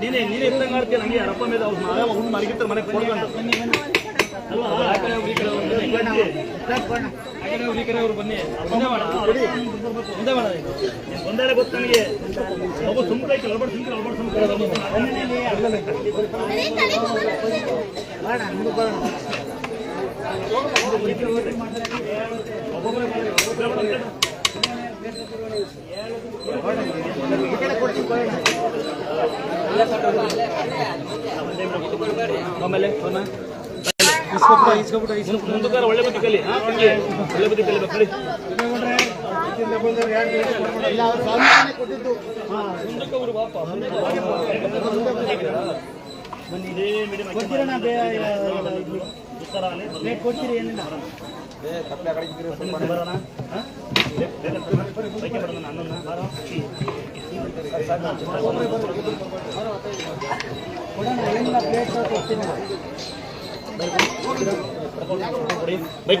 ನೀನೇ ನೀನೇ ಇದ್ದಂಗೆ ಮಾಡ್ತೀಯ ನಂಗೆ ರಪ್ಪ ಮೇಲೆ ಅವ್ರು ಮಾಡ ಹುಣ್ಣು ಮನೆಗಿರ್ತಾರೆ ಮನೆಗೆ ಕೊಡ್ಕೊಂಡು ಅಲ್ವಾ? ಆ ಕಡೆ ಈ. ಆ ಈ ಅವ್ರು ಬನ್ನಿ. ಮುಂದೆ ಮಾಡ. ಮುಂದೆ ಮಾಡ ಒಂದೇ ಗೊತ್ತು ನನಗೆ. ಮಗು ಸುಮ್ಮನೆ ಕೆಳಬಡ್ ಸುಮ್ಮನೆ ಕೆಳಬಡ್ ಆಮೇಲೆ ಮುಂದಕ್ಕೆ ಒಳ್ಳೆ ಬುದ್ಧಿ ಕಲಿ ಹಾ. ಒಳ್ಳೆ ಬುದ್ಧಿ ಕಲಿ ಮುಂದಕ್ಕೆ ಅವ್ರು ಬಾಪ ಕೊಡ್ತೀರಿ ಏನಿಲ್ಲ ಬರೋಣ ಹಾ? ಬೈಕೆ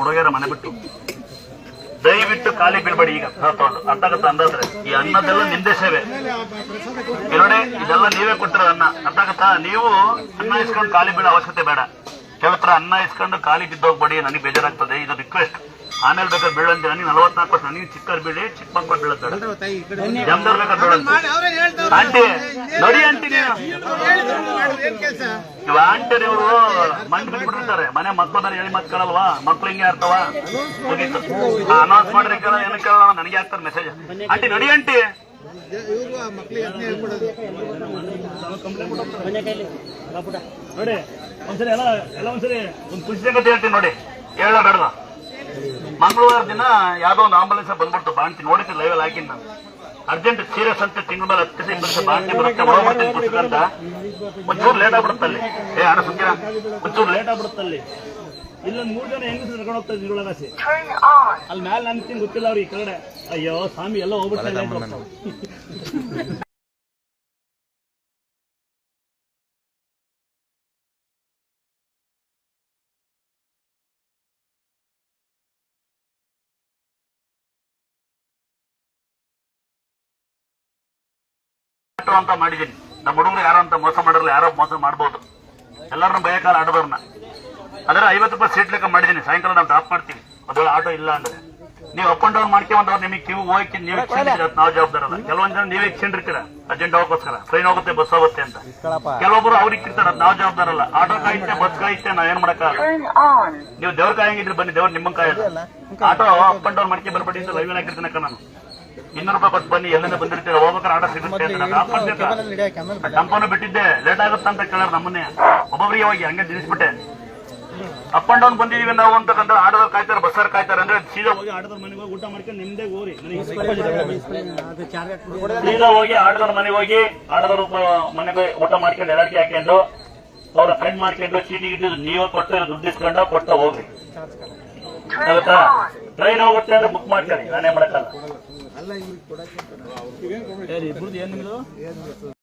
ಹುಡುಗಿಯರ ಮನೆ ಬಿಟ್ಟು. ದಯವಿಟ್ಟು ಖಾಲಿ ಬೀಳ್ಬೇಡಿ ಈಗ. ತಗೊಂಡು ಅರ್ಥ ಆಗತ್ತ ಅಂದಾದ್ರೆ ಈ ಅನ್ನದೆಲ್ಲ ನಿಂದೆ ಸೇವೆ. ಇದೆಲ್ಲ ನೀವೇ ಕೊಟ್ಟಿರೋ ಅನ್ನ. ಅರ್ಥ ಆಗತ್ತಾ ನೀವು ಅನ್ನ ಇಸ್ಕೊಂಡು ಖಾಲಿ ಬೀಳೋ ಅವಶ್ಯಕತೆ ಬೇಡ. ಕೇಳ್ತಾರ ಅನ್ನ ಇಸ್ಕೊಂಡು ಖಾಲಿ ಬಿದ್ದೋಗ್ಬೇಡಿ ನನಗೆ ಬೇಜಾರಾಗ್ತದೆ ಇದು ರಿಕ್ವೆಸ್ಟ್ ಆಮೇಲೆ ಬೇಕಾದ್ರೆ ಬೀಳಂತ ನನಗೆ ನಲವತ್ನಾಲ್ಕು ವರ್ಷ ನನಗೆ ಚಿಕ್ಕರ್ ಬೀಳಿ ಚಿಕ್ಕ ಮಕ್ಕಳು ಬೀಳುತ್ತಾರೆ. ಜಮ್ದವ್ರು ಬೇಕಾದ್ರೆ ಬೀಳಂತೆ ಆಂಟಿ ನೋಡಿ ಆಂಟಿ ನೀವು. ಇವ ಆಂಟಿ ಇವರು ಮಂಡ್ ಬಿಟ್ಬಿಟ್ಟಿರ್ತಾರೆ. ಮನೆ ಮಕ್ಕಳು ಹೇಳಿ ಮತ್ ಕೇಳಲ್ವಾ? ಮಕ್ಳು ಹಿಂಗೆ ಇರ್ತಾವ ಅನೌನ್ಸ್ ಮಾಡ್ರಿ ಕೇಳ ಏನು ಕೇಳಲ್ಲ ನನಗೆ ಹಾಕ್ತಾರೆ ಮೆಸೇಜ್ ಆಂಟಿ ನೋಡಿ ಆಂಟಿ. ನೋಡಿ. ಒಂದ್ಸರಿ ಎಲ್ಲ ಎಲ್ಲ ಒಂದ್ಸರಿ ಒಂದು ಖುಷಿ ಸಂಗತಿ ಹೇಳ್ತೀನಿ ನೋಡಿ. ಹೇಳ ಬೇಡದ ಮಂಗಳವಾರ ದಿನ ಯಾವ್ದೋ ಒಂದು ಆಂಬುಲೆನ್ಸ್ ಬಂದ್ಬಿಡ್ತು ಬಾಣ್ತಿ ನೋಡಿದ್ದೆ ಲೈವ್ ಅಲ್ಲಿ ಹಾಕಿನ ನಾನು. ಅರ್ಜೆಂಟ್ ಸೀರಿಯಸ್ ಅಂತ ತಿಂಗಳ ಮೇಲೆ ಹತ್ತು ದಿವಸ ಬಾಣ್ತಿ ಬಾಂತಿ ಬರುತ್ತೆ ಹೋಗ್ಬಿಡ್ತೀನಿ ಕುಡ್ಸ್ಕೊಂತ ಒಂಚೂರು ಲೇಟ್ ಆಗ್ಬಿಡುತ್ತಲ್ಲಿ ಏ ಅಣ್ಣ ಸುಮ್ಕಿರ ಒಂಚೂರು ಲೇಟ್ ಆಗ್ಬಿಡುತ್ತಲ್ಲಿ ಇಲ್ಲೊಂದು ಮೂರು ಜನ ಹೆಂಗಸರು ನಡ್ಕೊಂಡು ಹೋಗ್ತಾ ಇದ್ರು ಇಳಗಾಸಿ ಅಲ್ಲಿ ಮ್ಯಾಲೆ ನನ್ಗೆ ಗೊತ್ತಿಲ್ಲ ಅವ್ರಿಗೆ ಈ ಕಡೆ. ಅಯ್ಯೋ ಸ್ವಾಮಿ ಎಲ್ಲ ಹೋಗ್ಬಿಡ್ತಾರೆ ಅಂತ ಮಾಡಿದ್ದೀನಿ. ನಮ್ಮ ಹುಡುಗರು ಯಾರೋ ಅಂತ ಮೋಸ ಮಾಡಿರಲ್ಲ ಯಾರೋ ಮೋಸ ಮಾಡ್ಬೋದು. ಎಲ್ಲರನ್ನ ಭಯಕಾಲ ಆಡೋದವ್ರನ್ನ ಅದರ ಐವತ್ತು ರೂಪಾಯಿ ಸೀಟ್ ಲೆಕ್ಕ ಮಾಡಿದ್ದೀನಿ. ಸಾಯಂಕಾಲ ನಾವು ಡ್ರಾಪ್ ಮಾಡ್ತೀವಿ ಅದೊಳ ಆಟೋ ಇಲ್ಲ ಅಂದ್ರೆ. ನೀವು ಅಪ್ ಅಂಡ್ ಡೌನ್ ಮಾಡ್ಕೊಂಡ್ರೆ ನಿಮಗೆ ಕ್ಯೂ ಹೋಗಿ ನೀವು ನಾವು ಜವಾಬ್ದಾರ ಅಲ್ಲ. ಕೆಲವೊಂದ್ ಜನ ನೀವೇ ಎಕ್ಸ್ಚೇಂಜ್ ಅಜೆಂಡಾಗೋಸ್ಕರ ಅರ್ಜೆಂಟ್ ಹೋಗೋಸ್ಕರ ಟ್ರೈನ್ ಹೋಗುತ್ತೆ ಬಸ್ ಹೋಗುತ್ತೆ ಅಂತ. ಕೆಲವೊಬ್ರು ಅವ್ರಿಗೆ ಇರ್ತಾರ ನಾವು ಜವಾಬ್ದಾರ ಅಲ್ಲ. ಆಟೋ ಕಾಯುತ್ತೆ ಬಸ್ ಕಾಯುತ್ತೆ ಏನ್ ಮಾಡಕ್ಕಾಗಲ್ಲ. ನೀವು ದೇವ್ರ ಕಾಯಂಗಿದ್ರೆ ಬನ್ನಿ ದೇವ್ರ ನಿಮ್ಮ ಕಾಯಲ್ಲ. ಆಟೋ ಅಪ್ ಅಂಡ್ ಡೌನ್ ಮಾಡ್ಕೊಂಡು ಬರ್ಬೇಡಿ ಅಂತ ಲೈವ್ ಹಾಕಿರ್ತೀನಿ ನಾನು? ಇನ್ನೂರು ರೂಪಾಯಿ ಕೊಟ್ಟು ಬನ್ನಿ ಎಲ್ಲಿಂದ ಬಂದಿರ್ತೀರ ಹೋಗ್ಬೇಕಾದ್ರೆ ಆಟ ಸಿಗುತ್ತೆ ಮಾಡ್ತಿದ್ದೆ ಬಿಟ್ಟಿದ್ದೆ ಲೇಟ್ ಆಗುತ್ತೆ ಅಂತ ಕೇಳೋರು ನಮ್ಮನ್ನೇ. ಒಬ್ಬೊಬ್ಬರಿಗೆ ಹೋಗಿ ಹಂಗೆ ನಿಲ್ಲಿಸ್ಬಿಟ್ಟೆ ಅಪ್ ಅಂಡ್ ಡೌನ್ ಬಂದಿದೀವಿ ನಾವು ಅಂತಕ್ಕಂಥ ಆಟೋದವ್ರು ಕಾಯ್ತಾರೆ ಬಸ್ಸರ್ ಕಾಯ್ತಾರೆ ಅಂದ್ರೆ ಸೀದಾ ಹೋಗಿ ಆಟೋದವ್ರ ಮನೆಗೆ ಹೋಗಿ ಊಟ ಮಾಡ್ಕೊಂಡು ನಿಮ್ದೇ ಹೋರಿ ನನಗೆ ಸೀದಾ ಹೋಗಿ ಆಟೋದವ್ರ ಮನೆಗೆ ಹೋಗಿ ಆಟೋದವ್ರ ಮನೆಗೆ ಊಟ ಮಾಡ್ಕೊಂಡು ಎಲ್ಲಾರ್ಗಿ ಹಾಕೊಂಡು ಅವ್ರ ಫ್ರೆಂಡ್ ಮಾಡ್ಕೊಂಡು ಚೀಟಿ ಗಿಟ್ಟು ನೀವೇ ಕೊಟ್ಟು ದುಡ್ಡು ಇಸ್ಕೊಂಡು ಕೊಟ್ಟು ಹೋಗ್ರಿ. ಆಗುತ್ತಾ? ಟ್ರೈನ್ ಹೋಗುತ್ತೆ ಅಂದ್ರೆ ಬುಕ್ ಮಾಡ್ಕೊಳ್ಳಿ ನಾನೇ ಮಾಡಕ್ಕಲ್ಲ.